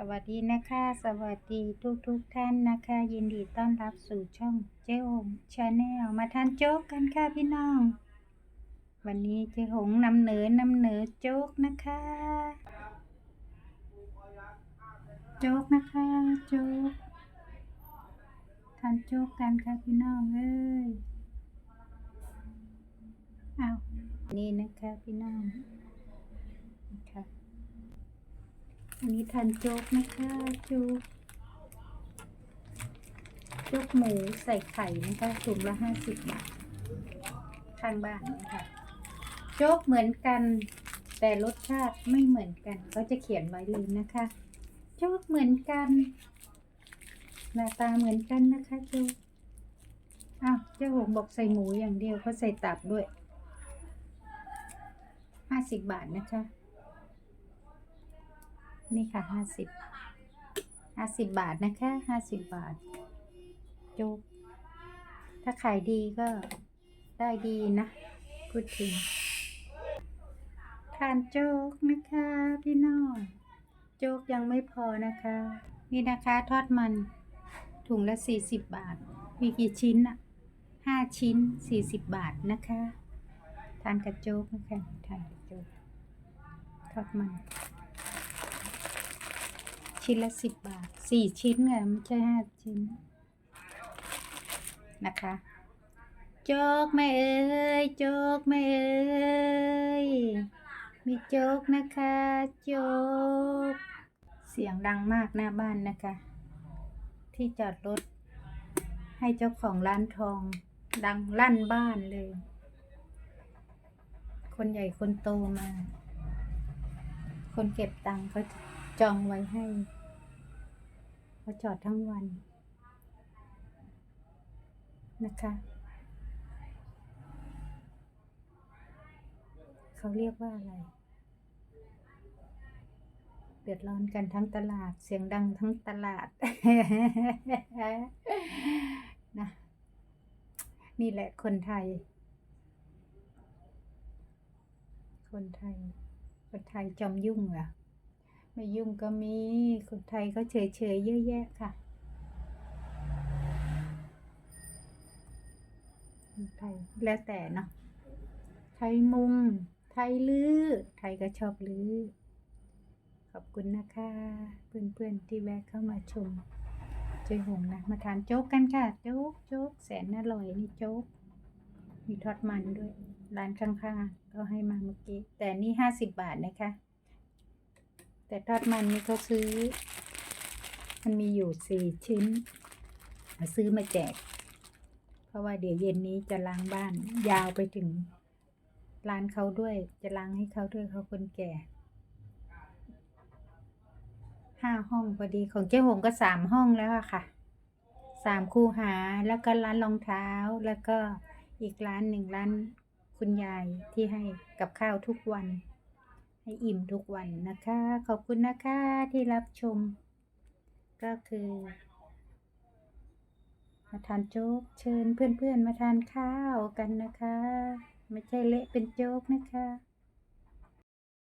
สวัสดีนะคะ สวัสดีทุกทุกท่านนะคะ ยินดีต้อนรับสู่ช่องเจ๊หงชาแนลมาทานโจ๊กกันค่ะพี่น้อง วันนี้เจ๊หงนำเหนือนำเหนือโจ๊กนะคะ โจ๊กนะคะโจ๊กทานโจ๊กกันค่ะพี่น้องเอ้ยเอานี่นะคะพี่น้องนะคะ อันนี้ทานโจ๊กนะคะโจ๊กโจ๊กหมูใส่ไข่นะคะถุงละห้าสิบบาทข้างบ้านนะคะโจ๊กเหมือนกัน แต่รสชาติไม่เหมือนกันเขาจะเขียนไว้เลยนะคะ โจ๊กเหมือนกันหน้าตาเหมือนกันนะคะโจ๊กอ้าวเจ้าหงบอกใส่หมูอย่างเดียวเขาใส่ตับด้วยห้าสิบบาทนะคะ นี่ค่ะห้าสิบห้าสิบบาทนะคะห้าสิบบาทโจ๊กถ้าขายดีก็ได้ดีนะพูดถึงทานโจ๊กนะคะพี่น้องโจ๊กยังไม่พอนะคะ นี่นะคะทอดมันถุงละสี่สิบบาท มีกี่ชิ้นอะห้าชิ้นสี่สิบบาทนะคะ ทานกับโจ๊กนะคะทานกับโจ๊กทอดมัน ชิ้นละสิบบาทสี่ชิ้นค่ะไม่ใช่ห้าชิ้น นะคะโจกแม่เอ้ยโจกแม่เอ้ยมีโจกนะคะโจกเสียงดังมากหน้าบ้านนะคะ ที่จอดรถ ให้เจ้าของร้านทอง ดังลั่นบ้านเลย คนใหญ่คนโตมา คนเก็บตังค์เขา จองไว้ให้เขาจอดทั้งวัน นะคะ เขาเรียกว่าอะไร เดือดร้อนกันทั้งตลาด เสียงดังทั้งตลาด นะ นี่แหละคนไทย คนไทย คนไทยจอมยุ่งเหรอ ไม่ยุ่งก็มีคนไทยก็เฉยเฉยเยอะแยะค่ะคนไทยแล้วแต่เนาะไทยมุง ไทยลือไทยก็ชอบลือขอบคุณนะคะ เพื่อนๆที่แวะเข้ามาชมเจยหงนะ มาทานโจ๊กกันค่ะ โจ๊กโจ๊กแสนอร่อยนี่โจ๊ก มีทอดมันด้วย ร้านข้างๆก็ให้มาเมื่อกี้ แต่นี่ห้าสิบบาทนะคะ แต่ทอดมันนี่เขาซื้อ มันมีอยู่สี่ชิ้นเอาซื้อมาแจก เพราะว่าเดี๋ยวเย็นนี้จะล้างบ้าน ยาวไปถึงร้านเขาด้วย จะล้างให้เขาด้วยเขาคนแก่ห้าห้องพอดีของเจ๊หงก็สามห้องแล้วอะค่ะสามคูหาแล้วก็ร้านรองเท้าแล้วก็อีกร้านหนึ่งร้านคุณยายที่ให้กับข้าวทุกวัน ให้อิ่มทุกวันนะคะ ขอบคุณนะคะที่รับชม ก็คือมาทานโจ๊กเชิญเพื่อนๆมาทานข้าวกันนะคะ ไม่ใช่เละเป็นโจ๊กนะคะ